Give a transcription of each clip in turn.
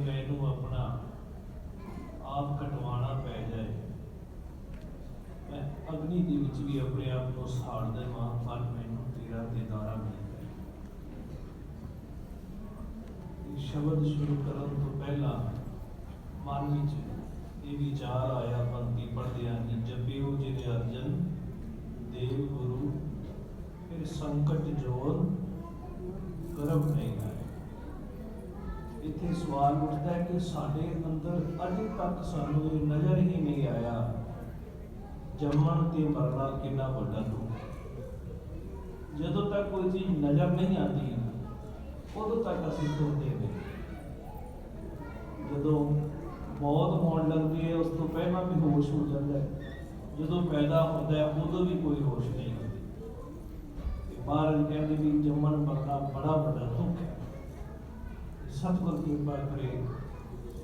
ਜੇ ਮੈਨੂੰ ਆਪਣਾ ਆਪ ਕਟਵਾਣਾ ਪੈ ਜਾਏ। ਮੈਂ ਅਗਨੀ ਦੇ ਵਿੱਚ ਵੀ ਆਪਣੇ ਆਪ ਨੂੰ ਸਾੜ ਦੇਵਾਂ ਪਰ ਮੈਨੂੰ ਤੇਰਾ ਦੀਦਾਰਾ ਮਿਲ ਜਾਏ। ਇਹ ਸ਼ਬਦ ਸ਼ੁਰੂ ਕਰਨ ਤੋਂ ਪਹਿਲਾਂ ਮਨ ਵਿੱਚ ਇਹ ਵਿਚਾਰ ਆਇਆ, ਪੰਕਤੀ ਪੜ੍ਹਦਿਆਂ ਕਿ ਜਪਿਓ ਜਿਨ ਅਰਜਨ, ਦੇਵ ਗੁਰੂ, ਫਿਰ ਸੰਕਟ ਜੋਰ, ਕਰਮ ਨਹੀਂ ਹੈ ਇੱਥੇ ਸਵਾਲ ਉੱਠਦਾ ਹੈ ਕਿ ਸਾਡੇ ਅੰਦਰ ਅਜੇ ਤੱਕ ਸਾਨੂੰ ਇਹ ਨਜ਼ਰ ਹੀ ਨਹੀਂ ਆਇਆ ਜੰਮਣ ਤੇ ਮਰਨਾ ਕਿੰਨਾ ਵੱਡਾ ਦੁੱਖ ਜਦੋਂ ਤੱਕ ਕੋਈ ਚੀਜ਼ ਨਜ਼ਰ ਨਹੀਂ ਆਉਂਦੀ, ਉਦੋਂ ਤੱਕ ਅਸੀਂ ਤੁਰਦੇ ਨਹੀਂ। ਜਦੋਂ ਮੌਤ ਹੋਣ ਲੱਗਦੀ ਹੈ, ਉਸ ਤੋਂ ਪਹਿਲਾਂ ਵੀ ਹੋਸ਼ ਹੋ ਜਾਂਦਾ ਹੈ। ਜਦੋਂ ਪੈਦਾ ਹੁੰਦਾ ਹੈ, ਉਦੋਂ ਵੀ ਕੋਈ ਹੋਸ਼ ਨਹੀਂ ਹੁੰਦੀ। ਤੇ ਮਹਾਰਾਜ ਕਹਿੰਦੇ ਵੀ ਜੰਮਣ ਮਰਨਾ ਬੜਾ ਵੱਡਾ ਦੁੱਖ ਹੈ। ਸਤਿਗੁਰ ਕਿਰਪਾ ਕਰੇ।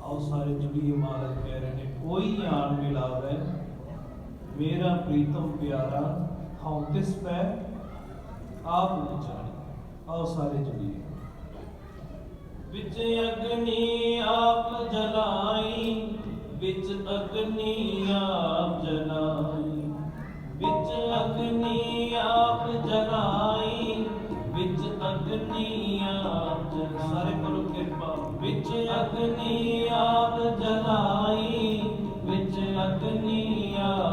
ਆਓ ਸਾਰੇ ਜੁੜੀਏ ਮਹਾਰਾਜ ਕਹਿ ਰਹੇ ਨੇ, ਕੋਈ ਆਣ ਮਿਲਾਵੇ ਮੇਰਾ ਪ੍ਰੀਤਮ ਪਿਆਰਾ, ਹਉ ਤਿਸ ਪੈ, ਆਪ ਵਿਚਾਰੀ। ਆਓ ਸਾਰੇ ਜੁੜੀਏ ਵਿੱਚ ਅਗਨੀ ਆਪ ਜਲਾਈ, ਵਿੱਚ ਅਗਨੀ ਆਪ ਜਲਾਈ। ਵਿੱਚ ਅਗਨੀ ਆਪ ਜਲਾਈ, ਵਿੱਚ ਅਗਨੀ ਆਪ ਸਾਰੇ ਵਿੱਚ ਅਗਨੀ ਆਪ ਜਲਾਈ ਵਿੱਚ ਅਗਨੀ ਆਪ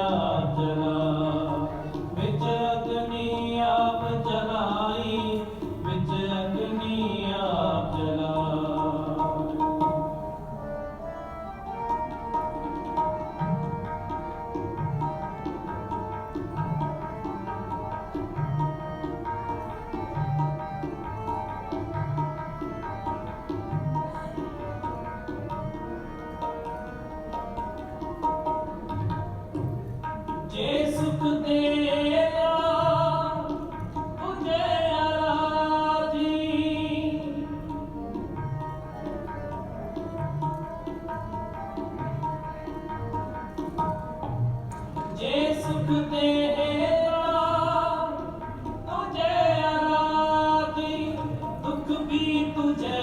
ਅਗਨੀ ਵੀ ਤੁਝੇ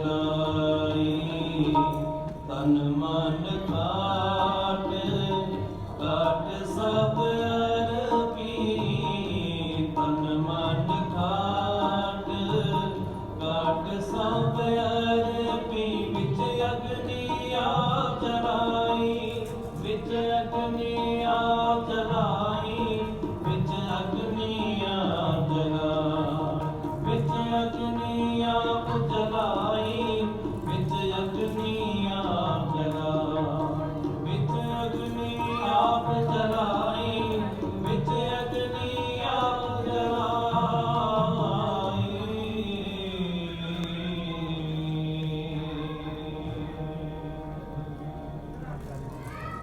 ਆਪ